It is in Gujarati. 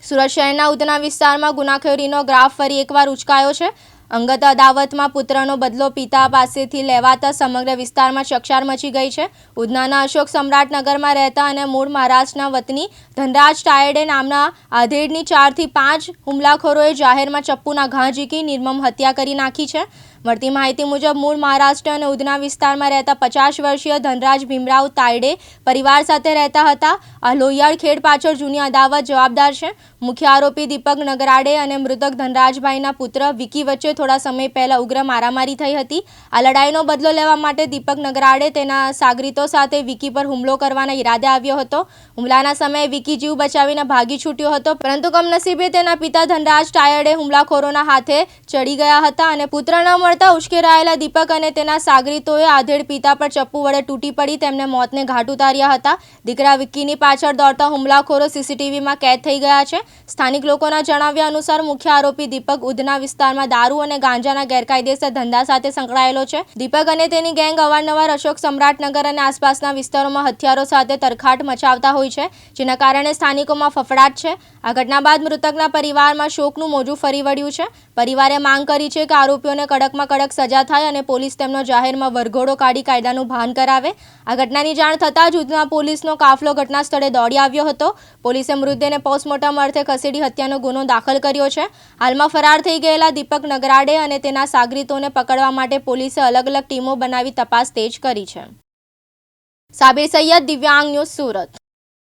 સુરત શહેરના ઉધના વિસ્તારમાં ગુનાખોરીનો ગ્રાફ ફરી એકવાર ઉચકાયો છે. અંગત અદાવતમાં પુત્રનો બદલો પિતા પાસેથી લેવાતા સમગ્ર વિસ્તારમાં ચકચાર મચી ગઈ છે. ઉધનાના અશોક સમ્રાટનગરમાં રહેતા અને મૂળ મહારાષ્ટ્રના વતની ધનરાજ ટાયડે નામના આધેડની ચારથી પાંચ હુમલાખોરોએ જાહેરમાં ચપ્પુના ઘા ઝીકી, નિર્મમ હત્યા કરી નાખી છે. મળતી માહિતી મુજબ, મૂળ મહારાષ્ટ્ર અને ઉધના વિસ્તારમાં રહેતા પચાસ વર્ષીય ધનરાજ ભીમરાવ તાયડે પરિવાર સાથે રહેતા હતા. આ લોહિયાળ ખેડ પાછળ જૂની અદાવત જવાબદાર છે. મુખ્ય આરોપી દીપક નગરાડે અને મૃતક ધનરાજભાઈના પુત્ર વિકી વચ્ચે થોડા સમય પહેલા ઉગ્ર મારામારી થઈ હતી. આ લડાઈનો બદલો લેવા માટે દીપક નગરાડે તેના સાગરીતો સાથે વિકી પર હુમલો કરવાના ઈરાદે આવ્યો હતો. હુમલાના સમયે વિકી જીવ બચાવીને ભાગી છૂટ્યો હતો. પરંતુ કમનસીબે તેના પિતા ધનરાજ ટાયડે હુમલાખોરોના હાથે ચડી ગયા હતા અને પુત્ર ન મળતા ઉશ્કેરાયેલા દીપક અને તેના સાગરીતોએ આધેડ પિતા પર ચપ્પુ વડે તૂટી પડી. તેમને મોતને ઘાટ ઉતાર્યા હતા. દીકરા વિક્કીની પાછળ દોડતા હુમલાખોરો સીસીટીવીમાં કેદ થઈ ગયા છે. સ્થાનિક લોકોના જણાવ્યા અનુસાર મુખ્ય આરોપી દીપક ઉધના વિસ્તારમાં દારૂ અને ગાંજાના ગેરકાયદેસર ધંધા સાથે સંકળાયેલો છે. દીપક અને તેની ગેંગ અવારનવાર અશોક સમ્રાટનગર અને આસપાસના વિસ્તારોમાં હથિયારો સાથે તરખાટ મચાવતા હોય છે, જેના કારણે સ્થાનિકોમાં ફફડાટ છે. આ ઘટના બાદ મૃતકના પરિવારમાં શોકનું મોજું ફરી વળ્યું છે. પરિવારે માંગ કરી છે કે આરોપીઓને કડકમાં કડક સજા થાય અને પોલીસ તેમનો જાહેરમાં વરઘોડો કાઢી કાયદાનું ભાન કરાવે. આ ઘટનાની જાણ થતાં જ ઉધના પોલીસનો કાફલો ઘટના સ્થળે દોડી આવ્યો હતો. પોલીસે મૃતદેહને પોસ્ટમોર્ટમ અર્થે ખસેડી હત્યાનો ગુનો દાખલ કર્યો છે. હાલમાં ફરાર થઈ ગયેલા દીપક નગરાડે અને તેના સાગરીતોને પકડવા માટે પોલીસે અલગ અલગ ટીમો બનાવી તપાસ તેજ કરી છે. સાબિર સૈયદ, દિવ્યાંગ ન્યૂઝ સુરત.